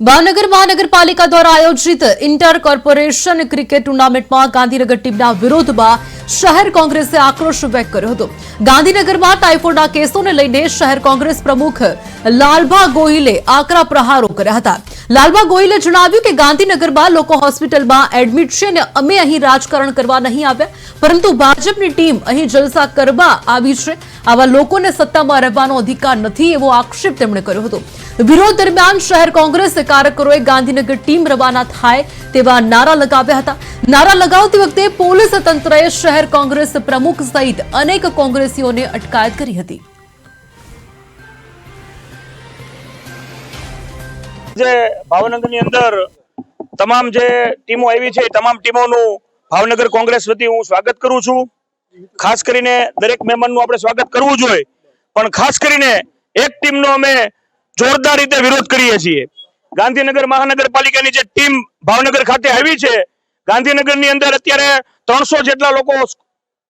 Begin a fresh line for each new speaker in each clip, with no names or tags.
ભાવનગર મહાનગરપાલિકા દ્વારા આયોજિત ઇન્ટર કોર્પોરેશન ક્રિકેટ ટુર્નામેન્ટમાં ગાંધીનગર ટીમના વિરોધમાં શહેર કોંગ્રેસે આક્રોશ વ્યક્ત કર્યો હતો. ગાંધીનગરમાં ટાઇફોઇડના કેસોને લઈને શહેર કોંગ્રેસ પ્રમુખ લાલભા ગોહિલે આકરા પ્રહારો કર્યા હતા. લાલભા ગોહિલે જણાવ્યું કે ગાંધીનગરમાં લોકો હોસ્પિટલમાં એડમિટ છે અને અમે અહીં રાજકારણ કરવા નહીં આવ્યા, પરંતુ ભાજપની ટીમ અહીં જલસા કરવા આવી છે. આવા લોકોને સત્તામાં રહેવાનો અધિકાર નથી એવો આક્ષેપ તેમણે કર્યો હતો. વિરોધ દરમિયાન શહેર કોંગ્રેસ કાર્યકરોએ ગાંધીનગર ટીમ રવાના થાય તેવા નારા લગાવ્યા હતા. નારા લગાવતી વખતે પોલીસ તંત્રએ શહેર કોંગ્રેસ પ્રમુખ સહિત અનેક કોંગ્રેસીઓને અટકાયત કરી હતી.
જે ભાવનગરની અંદર તમામ જે ટીમો આવી છે તમામ ટીમોનું ભાવનગર કોંગ્રેસ વતી હું સ્વાગત કરું છું. ખાસ કરીને દરેક મહેમાનનું આપણે સ્વાગત કરવું જોઈએ પણ ખાસ કરીને એક ટીમનો અમે જોરદાર રીતે વિરોધ કરીએ છીએ. ગાંધીનગર મહાનગરપાલિકાની જે ટીમ ભાવનગર ખાતે આવી છે, ગાંધીનગરની અંદર અત્યારે ત્રણસો જેટલા લોકો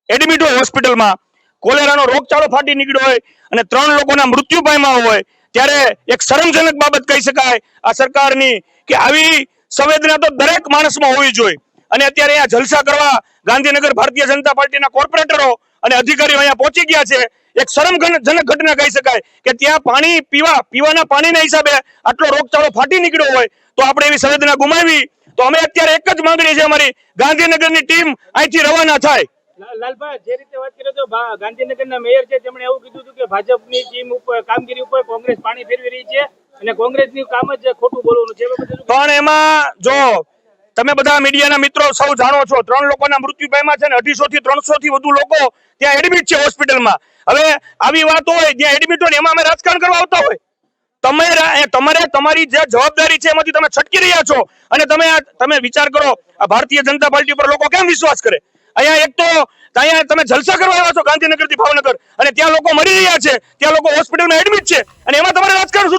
એડમિટ હોય હોસ્પિટલમાં કોલેરાનો રોગચાળો ફાટી નીકળ્યો હોય અને ત્રણ લોકોના મૃત્યુ પામ્યા હોય ત્યારે એક શરમજનક બાબત કહી શકાય આ સરકારની કે આવી સંવેદના તો દરેક માણસમાં હોવી જોઈએ. અને અત્યારે અહીંયા જલસા કરવા ગાંધીનગર ભારતીય જનતા પાર્ટીના કોર્પોરેટરો અને અધિકારીઓ અહીંયા પહોંચી ગયા છે. એક શરમજનક ઘટના કહી શકાય કે ત્યાં પાણી પીવા, પીવાના પાણીના હિસાબે આટલો રોગચાળો ફાટી નીકળ્યો હોય તો આપણે એવી સંવેદના ગુમાવી. તો અમે અત્યારે એક જ માંગણી છે અમારી, ગાંધીનગરની ટીમ અહીંથી રવાના થાય.
લાલભા, જે રીતે વાત કરી તો ગાંધીનગરના મેયર છે, તેમણે એવું કીધું ભાજપની ટીમ ઉપર, કામગીરી ઉપર કોંગ્રેસ પાણી ફેરવી રહી છે અને કોંગ્રેસની કામ જ ખોટું બોલવાનું છે.
પણ એમાં જો તમે બધા મીડિયાના મિત્રો સૌ જાણો છો, ત્રણ લોકોના મૃત્યુ પામ્યા છે ને અઢીસો થી ત્રણસો થી વધુ લોકો ત્યાં એડમિટ છે હોસ્પિટલમાં. હવે આવી વાત હોય, જ્યાં એડમિટ હોય એમાં અમે રાજકારણ કરવા આવતા હોય. તમે તમારે, તમારી જે જવાબદારી છે એમાંથી તમે છટકી રહ્યા છો. અને તમે તમે વિચાર કરો, આ ભારતીય જનતા પાર્ટી ઉપર લોકો કેમ વિશ્વાસ કરે? અહીંયા એક તો અહીંયા તમે જલસા કરવા આવ્યા છો ગાંધીનગરથી ભાવનગર. અને ત્યાં લોકો મરી રહ્યા છે. ત્યાં લોકો હોસ્પિટલમાં એડમિટ છે. અને એમાં તમારે રાજકારણ